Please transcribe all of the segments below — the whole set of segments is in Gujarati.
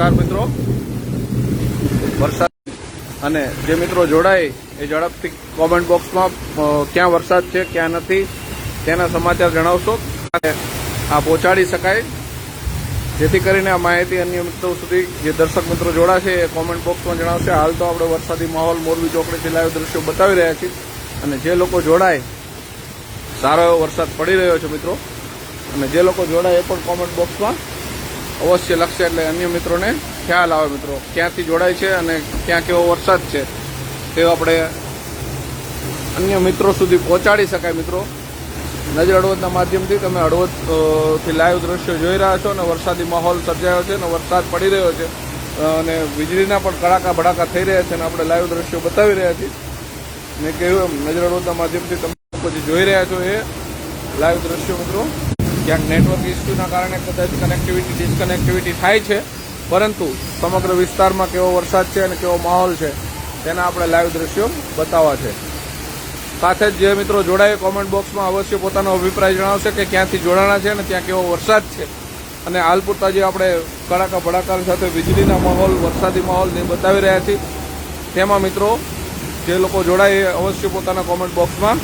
નમસ્કાર મિત્રો. વરસાદ અને જે મિત્રો જોડાય એ ઝડપથી કોમેન્ટ બોક્સમાં ક્યાં વરસાદ છે, ક્યાં નથી, તેના સમાચાર જણાવશો. આ પહોંચાડી શકાય. જેથી કરીને આ માહિતી અન્ય મિત્રો સુધી જે દર્શક મિત્રો જોડાશે એ કોમેન્ટ બોક્સમાં જણાવશે. હાલ તો આપણે વરસાદી માહોલ મોરબી ચોકડીથી લાઈવ દ્રશ્યો બતાવી રહ્યા છીએ. અને જે લોકો જોડાય, સારો એવો વરસાદ પડી રહ્યો છે મિત્રો. અને જે લોકો જોડાય એ પણ કોમેન્ટ બોક્સમાં અવશ્ય લખશે એટલે અન્ય મિત્રોને ખ્યાલ આવે મિત્રો. ક્યાંથી જોડાય છે અને ક્યાં કેવો વરસાદ છે તે આપણે અન્ય મિત્રો સુધી પહોંચાડી શકાય મિત્રો. નજર હળવદના માધ્યમથી તમે હળવદથી લાઈવ દ્રશ્યો જોઈ રહ્યા છો અને વરસાદી માહોલ સર્જાયો છે અને વરસાદ પડી રહ્યો છે. અને વીજળીના પણ કડાકા ભડાકા થઈ રહ્યા છે અને આપણે લાઈવ દ્રશ્યો બતાવી રહ્યા છીએ. મેં કહ્યું એમ, નજર હળવદના માધ્યમથી તમે પછી જોઈ રહ્યા છો એ લાઈવ દ્રશ્યો મિત્રો ક્યાંક નેટવર્ક ઇસ્યુના કારણે કદાચ કનેક્ટિવિટી ડિસ્કનેક્ટિવિટી થાય છે, પરંતુ સમગ્ર વિસ્તારમાં કેવો વરસાદ છે અને કેવો માહોલ છે, તેના આપણે લાઈવ દ્રશ્યો બતાવવા છે. સાથે જ જે મિત્રો જોડાય કોમેન્ટ બોક્સમાં અવશ્ય પોતાનો અભિપ્રાય જણાવશે કે ક્યાંથી જોડાણા છે અને ત્યાં કેવો વરસાદ છે. અને હાલ પૂરતા જે આપણે કડાકા ભડાકા સાથે વીજળીના માહોલ, વરસાદી માહોલને બતાવી રહ્યા છીએ, તેમાં મિત્રો જે લોકો જોડાય અવશ્ય પોતાના કોમેન્ટ બોક્સમાં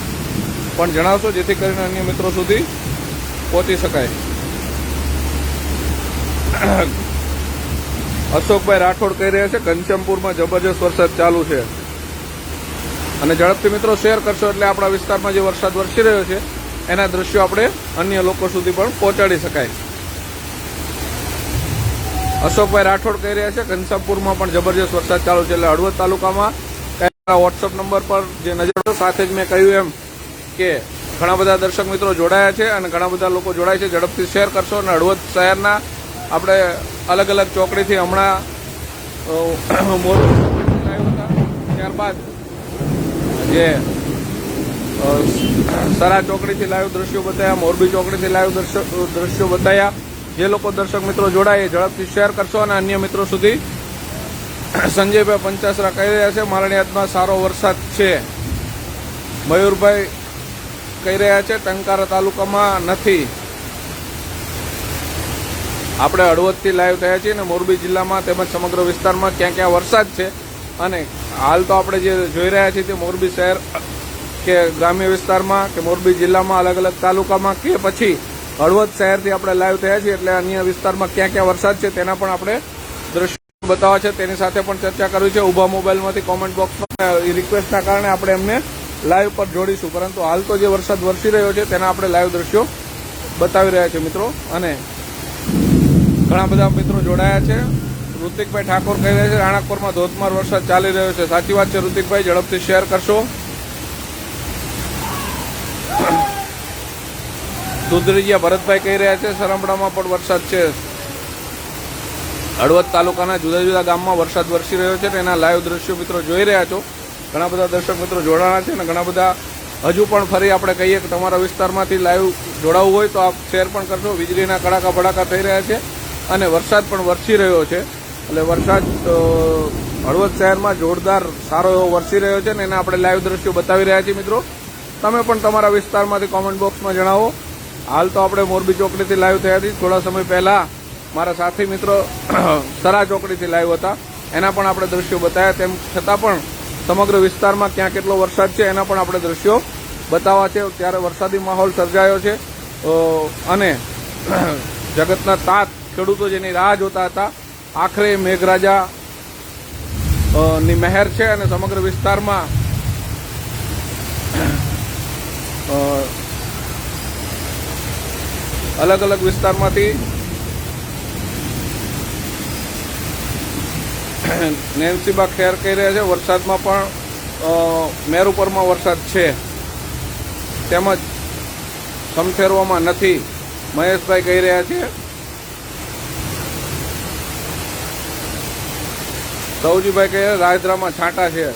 પણ જણાવશો, જેથી કરીને અન્ય મિત્રો સુધી પહોંચી શકાય. અશોકભાઈ રાઠોડ કહી રહ્યા છે, ઘનશ્યામપુરમાં જબરજસ્ત વરસાદ ચાલુ છે. અને ઝડપથી મિત્રો શેર કરશો એટલે આપણા વિસ્તારમાં જે વરસાદ વરસી રહ્યો છે, એના દ્રશ્યો આપણે અન્ય લોકો સુધી પણ પહોંચાડી શકાય. અશોકભાઈ રાઠોડ કહી રહ્યા છે, ઘનશ્યામપુરમાં પણ જબરજસ્ત વરસાદ ચાલુ છે એટલે હળવદ તાલુકામાં વોટ્સઅપ નંબર પર જે નજર સાથે જ મેં કહ્યું એમ કે ઘણા બધા દર્શક મિત્રો જોડાયા છે અને ઘણા બધા લોકો જોડાય છે. ઝડપથી શેર કરશો અને હળવદ શહેરના આપણે અલગ અલગ ચોકડીથી હમણાં ત્યારબાદ જે સરા ચોકડીથી લાઈવ દ્રશ્યો બતાવ્યા મોરબી ચોકડીથી લાઈવ દ્રશ્યો બતાવ્યા જે લોકો દર્શક મિત્રો જોડાય એ ઝડપથી શેર કરશો અને અન્ય મિત્રો સુધી સંજયભાઈ પંચાસરા કહી રહ્યા છે મારણિયાદમાં સારો વરસાદ છે. મયુરભાઈ કહી રહ્યા છે, ટંકારા તાલુકામાં નથી. આપણે હળવદથી લાઈવ થયા છીએ અને મોરબી જિલ્લામાં તેમજ સમગ્ર વિસ્તારમાં ક્યાં ક્યાં વરસાદ છે અને હાલ તો આપણે જે જોઈ રહ્યા છીએ તે મોરબી શહેર કે ગ્રામ્ય વિસ્તારમાં કે મોરબી જિલ્લામાં અલગ અલગ તાલુકામાં કે પછી હળવદ શહેરથી આપણે લાઈવ થયા છીએ એટલે અન્ય વિસ્તારમાં ક્યાં ક્યાં વરસાદ છે તેના પણ આપણે દ્રશ્યો બતાવવા છે. તેની સાથે પણ ચર્ચા કરવી છે. ઊભા મોબાઈલમાંથી કોમેન્ટ બોક્સમાં રિક્વેસ્ટના કારણે આપણે એમને લાઈવ પર જોડીશું, પરંતુ હાલ તો જે વરસાદ વરસી રહ્યો છે, તેના આપણે લાઈવ દ્રશ્યો બતાવી રહ્યા છે મિત્રો. અને ઘણા બધા મિત્રો જોડાયા છે. ઋતિકભાઈ ઠાકોર કહી રહ્યા છે, રાણાકોરમાં ધોધમાર વરસાદ ચાલી રહ્યો છે. સાચી વાત છે, ઋતિકભાઈ, ઝડપથી શેર કરશો. દુધરીજીયા ભરતભાઈ કહી રહ્યા છે સરમડામાં પણ વરસાદ છે. હળવદ તાલુકાના જુદા જુદા ગામમાં વરસાદ વરસી રહ્યો છે, તેના લાઈવ દ્રશ્યો મિત્રો જોઈ રહ્યા છો. ઘણા બધા દર્શક મિત્રો જોડાણા છે અને ઘણા બધા હજુ પણ ફરી આપણે કહીએ કે તમારા વિસ્તારમાંથી લાઈવ જોડાવવું હોય તો આપ શેર પણ કરશો. વીજળીના કડાકા ભડાકા થઈ રહ્યા છે અને વરસાદ પણ વરસી રહ્યો છે. એટલે વરસાદ હળવદ શહેરમાં જોરદાર સારો એવો વરસી રહ્યો છે અને એના આપણે લાઈવ દ્રશ્યો બતાવી રહ્યા છીએ મિત્રો. તમે પણ તમારા વિસ્તારમાંથી કોમેન્ટ બોક્સમાં જણાવો. હાલ તો આપણે મોરબી ચોકડીથી લાઈવ થયા હતી થોડા સમય પહેલા મારા સાથી મિત્રો, સરા ચોકડીથી લાઈવ હતા. એના પણ આપણે દ્રશ્યો બતાવ્યા તેમ છતાં પણ સમગ્ર વિસ્તારમાં ક્યાં કેટલો વરસાદ છે એના પણ આપણે દ્રશ્યો બતાવવા છે. ત્યારે વરસાદી માહોલ સર્જાયો છે. અને જગતના તાત ખેડૂતો જેની રાહ જોતા હતા, આખરે મેઘરાજા ની મહેર છે અને સમગ્ર વિસ્તારમાં અલગ અલગ વિસ્તારમાંથી નેન્સીબા ખેર કહી રહ્યા છે, વરસાદમાં પણ મેર ઉપરમાં વરસાદ છે. તેમજ સમથેરવામાં નથી. મહેશભાઈ કહી રહ્યા છે, સૌજીભાઈ કહે રાજદ્રામાં છાંટા છે.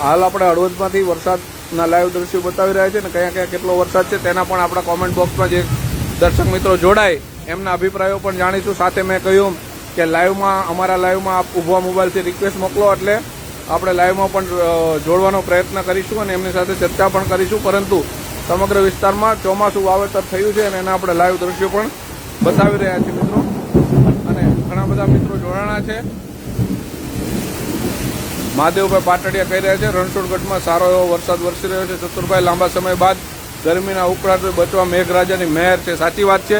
હાલ આપણે હળવદમાંથી વરસાદના લાઈવ દ્રશ્યો બતાવી રહ્યા છે ને કયા કયા કેટલો વરસાદ છે તેના પણ આપણા કોમેન્ટ બોક્સમાં જે દર્શક મિત્રો જોડાય, એમના અભિપ્રાયો પણ જાણીશું. સાથે મેં કહ્યું કે લાઈવમાં અમારા લાઈવમાં આપ ઊભા મોબાઈલથી રિક્વેસ્ટ મોકલો એટલે આપણે લાઈવમાં પણ જોડવાનો પ્રયત્ન કરીશું અને એમની સાથે ચર્ચા પણ કરીશું. પરંતુ સમગ્ર વિસ્તારમાં ચોમાસું વાવેતર થયું છે અને એના આપણે લાઈવ દ્રશ્યો પણ બતાવી રહ્યા છીએ મિત્રો. અને ઘણા બધા મિત્રો જોડાણા છે. મહાદેવભાઈ પાટડિયા કહી રહ્યા છે, રણછોડગઢમાં સારો એવો વરસાદ વરસી રહ્યો છે. ચતુરભાઈ, લાંબા સમય બાદ ગરમીના ઉકળાટથી બચવા મેઘરાજાની મહેર છે. સાચી વાત છે.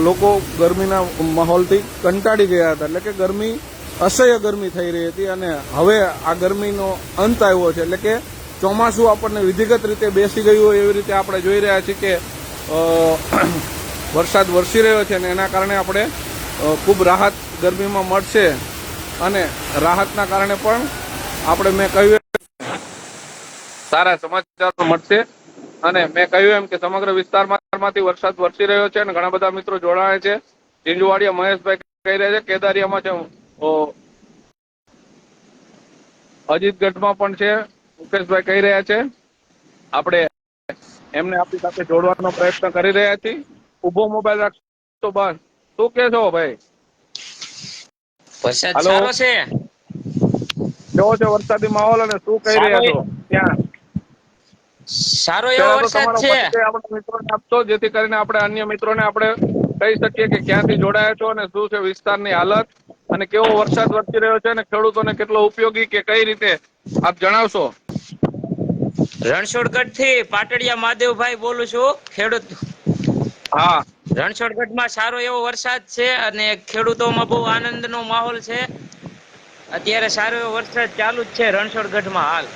લોકો ગરમીના માહોલથી કંટાળી ગયા હતા. એટલે કે ગરમી, અસહ્ય ગરમી થઈ રહી હતી અને હવે આ ગરમીનો અંત આવ્યો છે. એટલે કે ચોમાસું આપણને વિધિગત રીતે બેસી ગયું હોય એવી રીતે આપણે જોઈ રહ્યા છીએ કે વરસાદ વરસી રહ્યો છે અને એના કારણે આપણે ખૂબ રાહત ગરમીમાં મળશે અને રાહતના કારણે પણ આપણે મેં કહ્યું સારા સમાચાર મળશે અને મેં કહ્યું એમ કે સમગ્ર વિસ્તારમાંથી વરસાદ વરસી રહ્યો છે અને ઘણા બધા મિત્રો જોડાયા છે. ચીંજવાડિયા મહેશભાઈ કહી રહ્યા છે કેદારિયામાં છે અજીતગઢમાં પણ છે મુકેશભાઈ કહી રહ્યા છે. આપણે એમને આપણી સાથે જોડવાનો પ્રયત્ન કરી રહ્યા છીએ. ઊભો મોબાઈલ રાખશો બસ. શું કે છો ભાઈ? વરસાદ હાલો. સારો છે. કેવો છે વરસાદી માહોલ અને શું કહી રહ્યા છો? ત્યાં સારો એવો વરસાદ છે. આપણા મિત્રોને આપશો જેથી કરીને આપણે અન્ય મિત્રોને આપણે કહી શકીએ કે ક્યાંથી જોડાયા છો અને શું છે વિસ્તારની હાલત અને કેવો વરસાદ વરસી રહ્યો છે અને ખેડૂતોને કેટલો ઉપયોગી કે કઈ રીતે આપ જણાવશો? રણછોડગઢથી પાટડિયા મહાદેવભાઈ બોલું છું ખેડૂત. હા. રણછોડગઢમાં સારો એવો વરસાદ છે અને ખેડૂતોમાં બહુ આનંદનો માહોલ છે. અત્યારે સારો એવો વરસાદ ચાલુ જ છે રણછોડગઢમાં હાલ.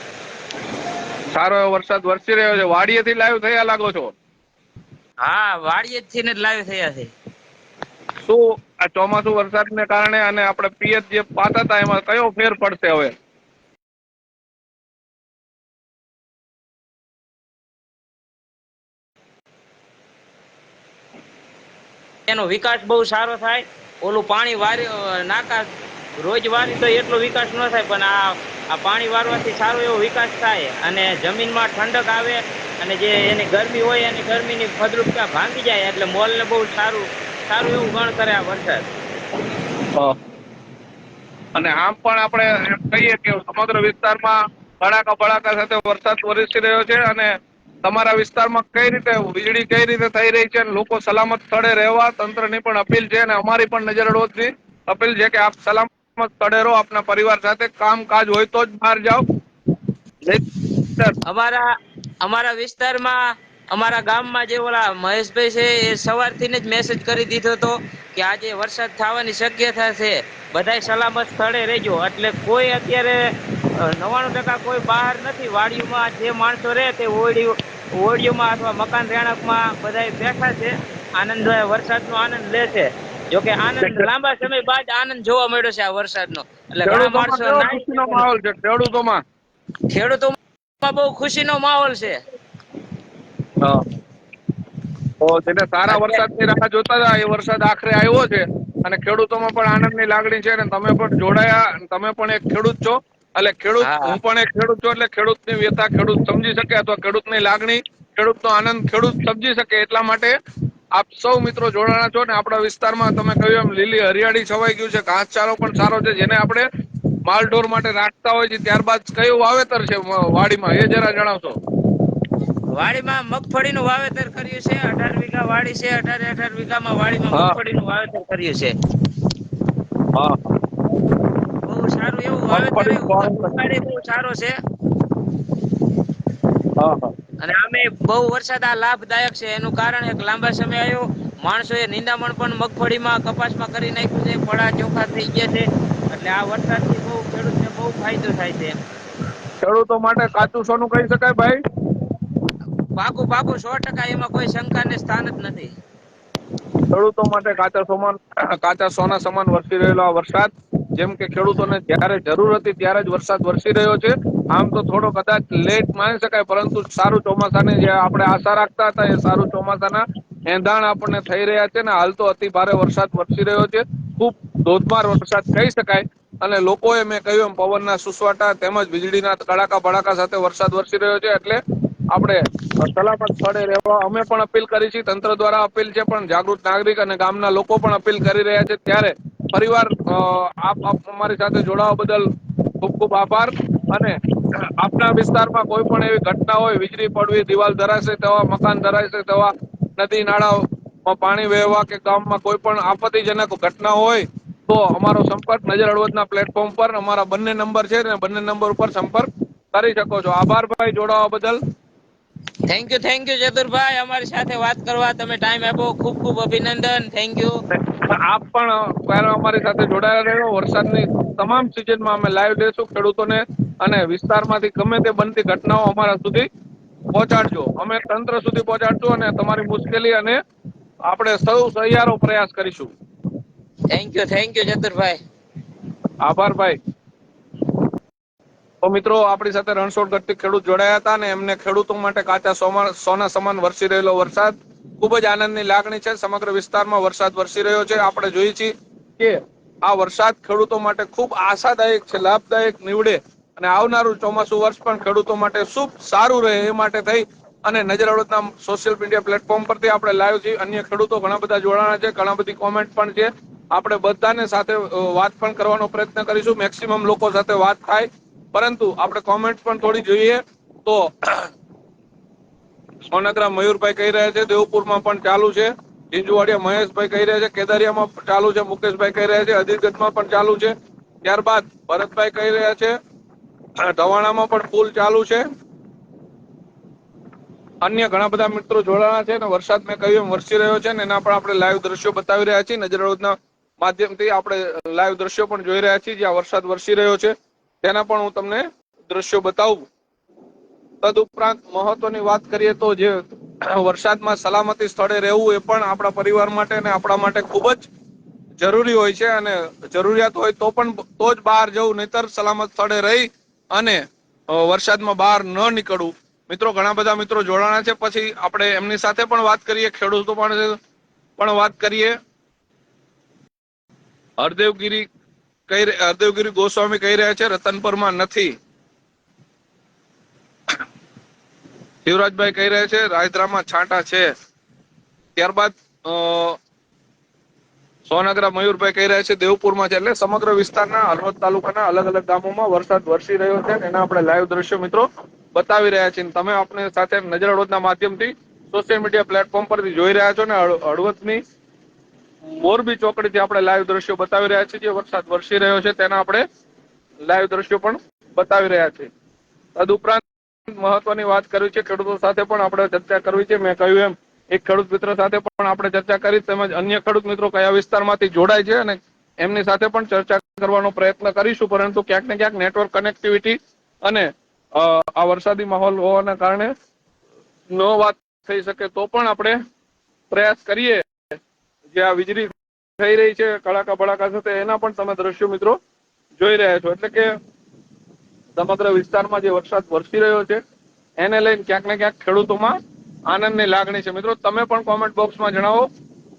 સારો એવો વરસાદ વરસી રહ્યો છે. વાડીએથી લાઈવ થયા લાગો છો? હા વાડીએ થી ને લાઈવ થયા છે. શું આ ચોમાસુ વરસાદને કારણે અને આપણે પિયત જે પાતા હતા એમાં કયો ફેર પડશે હવે? એનો વિકાસ બહુ સારો થાય. ઓલું પાણી વાર નાકા રોજ વારી તો એટલો વિકાસ ન થાય, પણ આ આ પાણી વારવાથી સારો એવો વિકાસ થાય અને જમીનમાં ઠંડક આવે અને જે એની ગરમી હોય એની ગરમીની ફદરૂપતા ભાંગી જાય એટલે મોલને બહુ સારું સારું એવું ગણ કરે આ વરસાદ. અને આમ પણ આપણે કહીએ કે સમગ્ર વિસ્તારમાં ભડાકા ભડાકા સાથે વરસાદ વરસી રહ્યો છે અને તમારા વિસ્તારમાં કઈ રીતે વીજળી કઈ રીતે થઈ રહી છે લોકો સલામત સ્થળે રહેવા તંત્રની પણ અપીલ છે અને અમારી પણ નજર હળવદથી અપીલ છે કે આપ સલામત રહો આપના પરિવાર સાથે. કામકાજ હોય તો જ બહાર જાઓ. અમારા અમારા વિસ્તારમાં, અમારા ગામમાં જે ઓલા મહેશભાઈ છે, એ સવારથી જ મેસેજ કરી દીધો હતો કે આજે વરસાદ થવાની શક્યતા છે. બધા સલામત સ્થળે રહેજો. એટલે કોઈ અત્યારે નવાણું ટકા કોઈ બહાર નથી. વાડીઓમાં જે માણસો રહે તે ઓરડીઓ ઓળીઓમાં અથવા મકાન રહેણાંકમાં બધાય બેઠા છે. આનંદ વરસાદનો આનંદ લે છે. જોકે આનંદ લાંબા સમય બાદ આનંદ જોવા મળ્યો છે આ વરસાદનો. એટલે ઘણા માણસો ખુશીનો માહોલ છે? ખેડૂતોમાં? ખેડૂતોમાં બહુ ખુશીનો માહોલ છે. હા. તો જેને સારા વરસાદની રાહ જોતા હતા. એ વરસાદ આખરે આવ્યો છે અને ખેડૂતોમાં પણ આનંદની લાગણી છે અને તમે પણ જોડાયા તમે પણ એક ખેડૂત છો. એટલે ખેડૂત હું પણ એક ખેડૂત છું એટલે ખેડૂતની વ્યથા ખેડૂત સમજી શકે અથવા ખેડૂતની લાગણી ખેડૂતનો આનંદ ખેડૂત સમજી શકે એટલા માટે આપ સૌ મિત્રો જોડાણા છો ને આપણા વિસ્તારમાં તમે કહ્યું એમ લીલી હરિયાળી છવાઈ ગયું છે ઘાસચારો પણ સારો છે જેને આપણે માલઢોર માટે રાખતા હોય છે ત્યારબાદ કયું વાવેતર છે વાડીમાં? એ જરા જણાવશો. વાડીમાં મગફળીનું વાવેતર કર્યું છે અઢાર વીઘા વાડી છે અઢાર અઢાર વીઘામાં વાડીમાં મગફળી મગફળીનું વાવેતર કર્યું છે. હા. બહુ સારું એવું વાવેતર બહુ સારો છે. હા હા. અને આમે બહુ વરસાદ આ લાભદાયક છે. એનું કારણ એક લાંબા સમય આવ્યો. માણસોએ નિંદામણ પણ મગફળીમાં કપાસમાં કરી નાખ્યું છે. પડા ચોખા થઈ ગયા છે. એટલે આ વરસાદથી બહુ ખેડૂતને બહુ ફાયદો થાય છે ખેડૂતો માટે કાચું સોનું કહી શકાય ભાઈ? પાકું પાકું સો ટકા એમાં કોઈ શંકાને સ્થાન જ નથી. ખેડૂતો માટે કાચા સોમાન કાચા સોના સમાન વરસી રહેલો આ વરસાદ. જેમ કે ખેડૂતોને જ્યારે જરૂર હતી ત્યારે જ વરસાદ વરસી રહ્યો છે. આમ તો થોડો કદાચ લેટ માની શકાય, પરંતુ સારું ચોમાસાની જે આપણે આશા રાખતા હતા, એ સારું ચોમાસાના એંધાણ આપણને થઈ રહ્યા છે ને હાલ તો અતિ ભારે વરસાદ વરસી રહ્યો છે. ખૂબ ધોધમાર વરસાદ કહી શકાય. અને લોકોએ મેં કહ્યું એમ, પવનના સુસવાટા તેમજ વીજળીના કડાકા ભડાકા સાથે વરસાદ વરસી રહ્યો છે, એટલે આપણે સલામત સ્થળે રહેવા અમે પણ અપીલ કરી છે, તંત્ર દ્વારા અપીલ છે, પણ જાગૃત નાગરિક અને ગામના લોકો પણ અપીલ કરી રહ્યા છે. ત્યારે પરિવાર આપ અમારી સાથે જોડાવા બદલ ખૂબ ખૂબ આભાર. અને આપના વિસ્તારમાં કોઈ પણ એવી ઘટના હોય વીજળી પડવી દિવાલ ધરાશે તેવા મકાન ધરાશે તેવા નદી નાળામાં પાણી વહેવા કે ગામમાં કોઈ પણ આપત્તિજનક ઘટના હોય તો અમારો સંપર્ક નજર હળવદના પ્લેટફોર્મ પર અમારા બંને નંબર છે ને બંને નંબર ઉપર સંપર્ક કરી શકો છો. આભાર ભાઈ જોડાવા બદલ. Thank you thank you Chaturbhai અમારી સાથે વાત કરવા તમે ટાઈમ આપ્યો ખૂબ ખૂબ અભિનંદન. થેન્ક યુ આપ પણ અમારી સાથે જોડાયેલા રહ્યો વરસાદની તમામ સિઝનમાં અમે લાઈવ દેશું ખેડૂતોને અને વિસ્તારમાંથી ગમે તે બનતી ઘટનાઓ અમારા સુધી પહોંચાડજો. અમે તંત્ર સુધી પહોંચાડશું અને તમારી મુશ્કેલી અને આપણે સૌ સહિયારો પ્રયાસ કરીશું. Thank you thank you Jaturbhai આભાર ભાઈ. તો મિત્રો આપણી સાથે રણછોડ ગઢથી ખેડૂત જોડાયા હતા અને એમને ખેડૂતો માટે કાચા સોમા સોના સમાન વરસી રહેલો વરસાદ ખૂબ જ આનંદની લાગણી છે. સમગ્ર વિસ્તારમાં વરસાદ વરસી રહ્યો છે. આપણે જોઈએ છીએ કે આ વરસાદ ખેડૂતો માટે ખૂબ આશાદાયક છે લાભદાયક નીવડે. અને આવનારું ચોમાસું વર્ષ પણ ખેડૂતો માટે શુભ, સારું રહે એ માટે થઈ અને નજર હળવદના સોશિયલ મીડિયા પ્લેટફોર્મ પરથી આપણે લાઈવ છીએ. અન્ય ખેડૂતો ઘણા બધા જોડાણા છે, ઘણા બધી કોમેન્ટ પણ છે. આપણે બધાને સાથે વાત પણ કરવાનો પ્રયત્ન કરીશું. મેક્સિમમ લોકો સાથે વાત થાય. પરંતુ આપણે કોમેન્ટ પણ થોડી જોઈએ. તો સોનગરા મયુરભાઈ કહી રહ્યા છે, દેવપુરમાં પણ ચાલુ છે. ઝીંઝુવાડિયા મહેશભાઈ કહી રહ્યા છે, કેદારિયામાં ચાલુ છે. મુકેશભાઈ કહી રહ્યા છે, અધિરગઢમાં પણ ચાલુ છે. ત્યારબાદ ભરતભાઈ કહી રહ્યા છે ઢવાણામાં પણ પુલ ચાલુ છે. અન્ય ઘણા બધા મિત્રો જોડાણા છે અને વરસાદ મેં કહ્યું એમ વરસી રહ્યો છે એના પણ આપણે લાઈવ દ્રશ્યો બતાવી રહ્યા છીએ. નજર હળવદના માધ્યમથી આપણે લાઈવ દ્રશ્યો પણ જોઈ રહ્યા છીએ, જ્યાં વરસાદ વરસી રહ્યો છે. તેના પણ હું તમને દ્રશ્યો બતાવું. તદુપરાંત મહત્વની વાત કરીએ તો જે વરસાદમાં સલામતી સ્થળે રહેવું એ પણ આપણા પરિવાર માટે અને આપણા માટે ખૂબ જ જરૂરી હોય છે અને જરૂરિયાત હોય તો પણ તો જ બહાર જવું, નહીતર સલામત સ્થળે રહી અને વરસાદમાં બહાર ન નીકળવું. મિત્રો ઘણા બધા મિત્રો જોડાણા છે. પછી આપણે એમની સાથે પણ વાત કરીએ ખેડૂતો પણ પણ વાત કરીએ. હરદેવગીરી કહી હરદેવગીરી ગોસ્વામી કહી રહ્યા છે રતનપુરમાં નથી. શિવરાજભાઈ કહી રહ્યા છે રાયદ્રામાં છાંટા છે. ત્યારબાદ અ, સોનગરા મયુરભાઈ કહી રહ્યા છે દેવપુરમાં છે એટલે સમગ્ર વિસ્તારના હળવદ તાલુકાના અલગ અલગ ગામોમાં વરસાદ વરસી રહ્યો છે એના આપણે લાઈવ દ્રશ્યો મિત્રો બતાવી રહ્યા છીએ. તમે આપણે સાથે નજર હળવદના માધ્યમથી સોશિયલ મીડિયા પ્લેટફોર્મ પરથી જોઈ રહ્યા છો ને હળવદની મોરબી ચોકડીથી આપણે લાઈવ દ્રશ્યો બતાવી રહ્યા છીએ. જે વરસાદ વરસી રહ્યો છે તેના આપણે લાઈવ દ્રશ્યો પણ બતાવી રહ્યા છીએ. તદુપરાંત મહત્વની વાત કરવી છે. ખેડૂતો સાથે પણ આપણે ચર્ચા કરવી છે. મેં કહ્યું એમ એક ખેડૂત મિત્ર સાથે પણ આપણે ચર્ચા કરી તેમજ અન્ય ખેડૂત મિત્રો કયા વિસ્તારમાંથી જોડાય છે અને એમની સાથે પણ ચર્ચા કરવાનો પ્રયત્ન કરીશું. પરંતુ ક્યાંક ને ક્યાંક નેટવર્ક કનેક્ટિવિટી અને આ વરસાદી માહોલ હોવાના કારણે ન વાત થઈ શકે તો પણ આપણે પ્રયાસ કરીએ. જે આ વીજળી થઈ રહી છે કડાકા ભડાકા સાથે, એના પણ તમે દ્રશ્યો મિત્રો જોઈ રહ્યા છો. એટલે કે સમગ્ર વિસ્તારમાં જે વરસાદ વરસી રહ્યો છે, એને લઈને ક્યાંક ને ક્યાંક ખેડૂતોમાં આનંદની લાગણી છે. મિત્રો, તમે પણ કોમેન્ટ બોક્સમાં જણાવો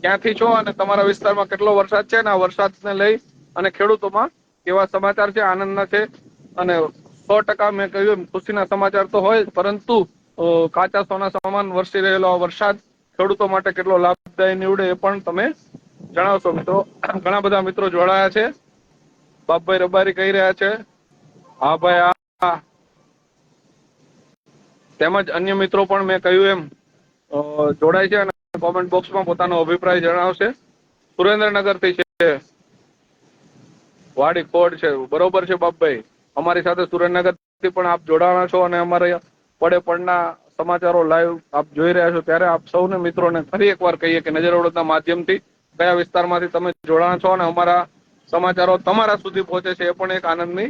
ક્યાંથી છો અને તમારા વિસ્તારમાં કેટલો વરસાદ છે? અને આ વરસાદને લઈ અને ખેડૂતોમાં કેવા સમાચાર છે? આનંદના છે. અને સો ટકા મેં કહ્યું ખુશીના સમાચાર તો હોય પરંતુ કાચા સોના સમાન વરસી રહેલો આ વરસાદ ખેડૂતો માટે કેટલો લાભદાયી નીવડે એ પણ તમે જણાવશો. મિત્રો, ઘણા બધા મિત્રો જોડાયા છે. બાપભાઈ રબારી કહી રહ્યા છે. હા ભાઈ હા તેમજ અન્ય મિત્રો પણ મેં કહ્યું એમ જોડાય છે અને કોમેન્ટ બોક્સમાં પોતાનો અભિપ્રાય જણાવશે. સુરેન્દ્રનગરથી છે. વાડી કોડ છે. બરોબર છે બાપભાઈ. અમારી સાથે સુરેન્દ્રનગરથી પણ આપ જોડાણા છો અને અમારે પડે પડના સમાચારો લાઈવ આપ જોઈ રહ્યા છો. ત્યારે આપ સૌને મિત્રોને ફરી એકવાર કહીએ કે નજર ઓળખના માધ્યમથી કયા વિસ્તારમાંથી તમે જોડાણા છો અને અમારા સમાચારો તમારા સુધી પહોંચે છે એ પણ એક આનંદની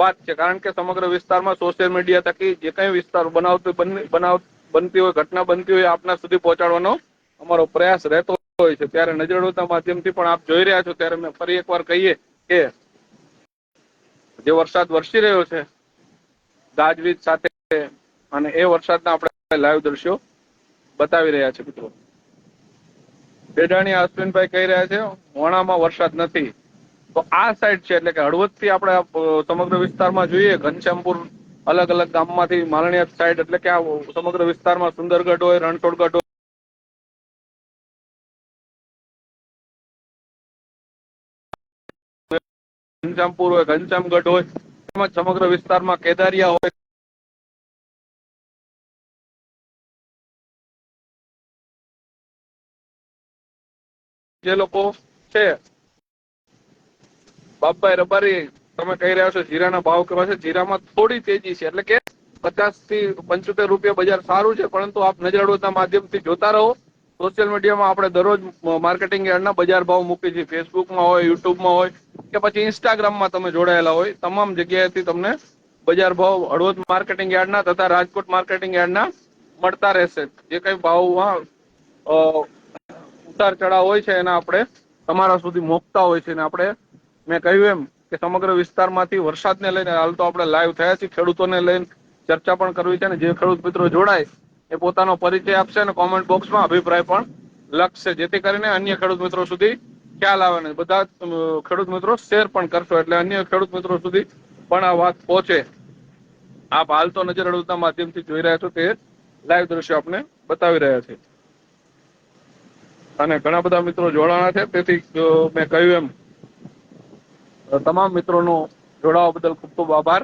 વાત છે. કારણ કે સમગ્ર વિસ્તારમાં સોશિયલ મીડિયા થકી જે કઈ વિસ્તાર બનાવતી બનાવ બનતી હોય, ઘટના બનતી હોય, આપના સુધી પહોંચાડવાનો અમારો પ્રયાસ રહેતો હોય છે. ત્યારે નજરડોતા માધ્યમથી પણ આપ જોઈ રહ્યા છો. ત્યારે મેં ફરી એકવાર કહીએ કે જે વરસાદ વરસી રહ્યો છે, ગાજવીજ સાથે અને એ વરસાદના આપણે લાઈવ દ્રશ્યો બતાવી રહ્યા છે મિત્રો. બેડાણી અશ્વિનભાઈ કહી રહ્યા છે વણામાં વરસાદ નથી. તો આ સાઈડ છે, એટલે કે હળવદથી આપણે સમગ્ર વિસ્તારમાં જોઈએ, ઘનશ્યામપુર અલગ અલગ ગામમાંથી માલણીયા સાઈડ એટલે કે આ સમગ્ર વિસ્તારમાં સુંદરગઢ હોય, રણછોડગઢ હોય. ઘનશ્યામપુર હોય, ઘનશ્યામગઢ હોય તેમજ સમગ્ર વિસ્તારમાં કેદારિયા હોય. જે લોકો છે બાપભાઈ રબારી, તમે કહી રહ્યા છો જીરાના ભાવ કેવા છે? જીરામાં થોડી તેજી છે. એટલે કે પચાસથી પંચોતેર રૂપિયા બજાર સારું છે, પરંતુ આપ નજર હળવદના માધ્યમથી જોતા રહો. સોશિયલ મીડિયામાં આપણે દરરોજ માર્કેટિંગ યાર્ડના બજાર ભાવ મૂકીએ છીએ. ફેસબુકમાં હોય, યુટ્યુબમાં હોય, કે પછી ઇન્સ્ટાગ્રામમાં તમે જોડાયેલા હોય, તમામ જગ્યાએથી તમને બજાર ભાવ હળવદ માર્કેટિંગ યાર્ડના તથા રાજકોટ માર્કેટિંગ યાર્ડના મળતા રહેશે. જે કઈ ભાવમાં ઉતાર ચઢાવ હોય છે, એના આપણે તમારા સુધી મોકતા હોય છે અને આપણે મેં કહ્યું એમ કે સમગ્ર વિસ્તારમાંથી વરસાદને લઈને હાલ તો આપણે લાઈવ થયા છીએ. ખેડૂતોને લઈને ચર્ચા પણ કરવી છે અને જે ખેડૂત મિત્રો જોડાય એ પોતાનો પરિચય આપશે અને કોમેન્ટ બોક્સમાં અભિપ્રાય પણ લખશે. જેથી કરીને અન્ય ખેડૂત મિત્રો સુધી ખ્યાલ આવે ને બધા ખેડૂત મિત્રો શેર પણ કરશો એટલે અન્ય ખેડૂત મિત્રો સુધી પણ આ વાત પહોંચે. આપ હાલ તો નજર હળવદના માધ્યમથી જોઈ રહ્યા છો તે લાઈવ દ્રશ્યો આપને બતાવી રહ્યા છે. અને ઘણા બધા મિત્રો જોડાણા છે. તેથી મેં કહ્યું એમ તમામ મિત્રોનો જોડાવા બદલ ખૂબ ખૂબ આભાર.